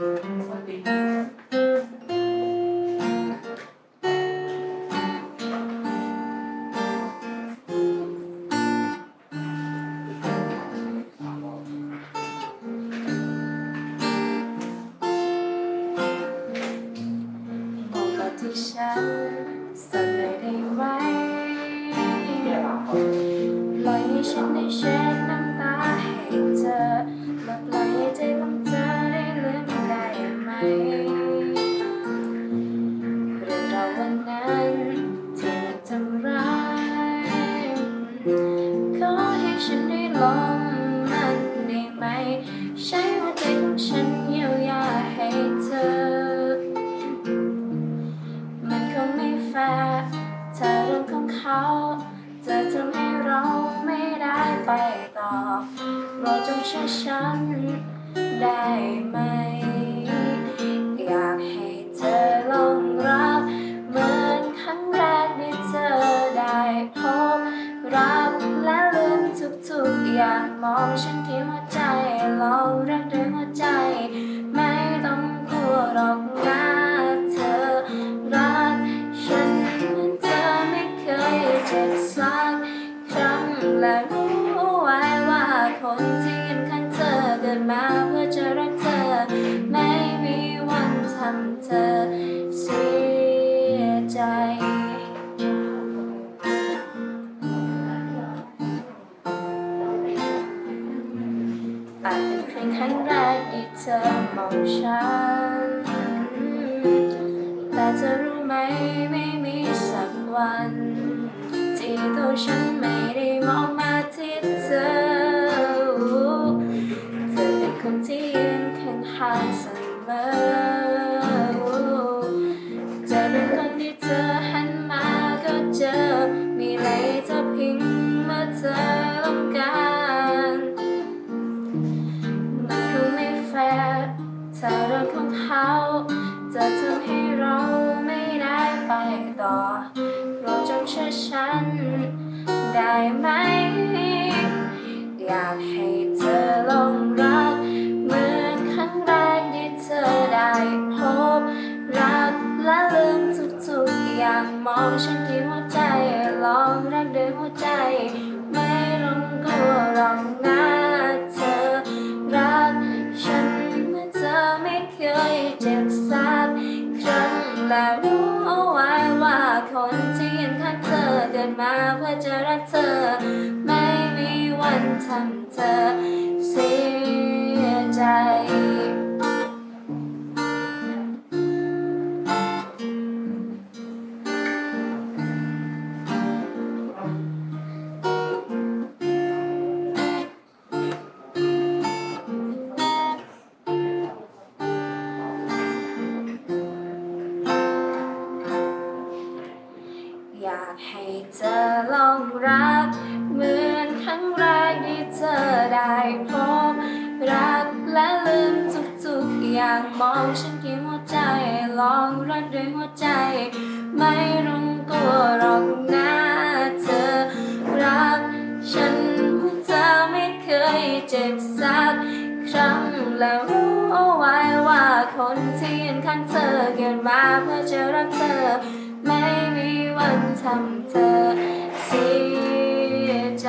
บ ขอให้ฉันได้ลองมันได้ไหม ใช้หัวใจของฉันเยียวยาให้เธอ มันคงไม่แฟร์ถ้าเรื่องของเขาจะทำให้เราไม่ได้ไปต่อเราจงเชื่อฉันได้ไหม มองฉันที่หัวใจลองรักด้วยหัวใจ ไม่ต้องกลัวหรอกนะเธอรักฉันเหมือนเธอไม่เคยเจ็บสักครั้งและรู้ไว้ว่าคนที่ยืนข้างเธอเกิดมาเพื่อจะรักเธอ ไม่มีวันทำเธอ ธอมองฉัน แต่เธอรู้ไหมไม่มีสักวัน ที่ตัวฉันไม่ได้มองมาที่เธอ เธอเป็นคนที่ยืนข้างๆเสมอจะเป็นคนที่เธอหันมาก็เจอ มีอะไรจะพิมพ์เมื่อเธอ ถ้าเรื่องของเขาจะทำให้เราไม่ได้ไปต่อเราจงเชื่อฉันได้ไหม อยากให้ เคยเจ็บสักครั้งและรู้เอาไว้ว่าคนที่ยินทักเธอเกิดมาเพื่อจะรักเธอ ไม่มีวันทำเธอเสียใจ ให้เธอลองรัก เหมือนครั้งแรกที่เธอได้พบรักและลืมทุกๆอย่างมองฉันที่หัวใจ ลองรักด้วยหัวใจ ไม่ต้องกลัวหรอกนะเธอ รัก ฉันเพื่อเธอไม่เคยเจ็บสักครั้งแล้วรู้เอาไว้ว่าคนที่ยืนข้างเธอเกิดมาเพื่อจะรักเธอ ไม่มีวันทำเธอเสียใจ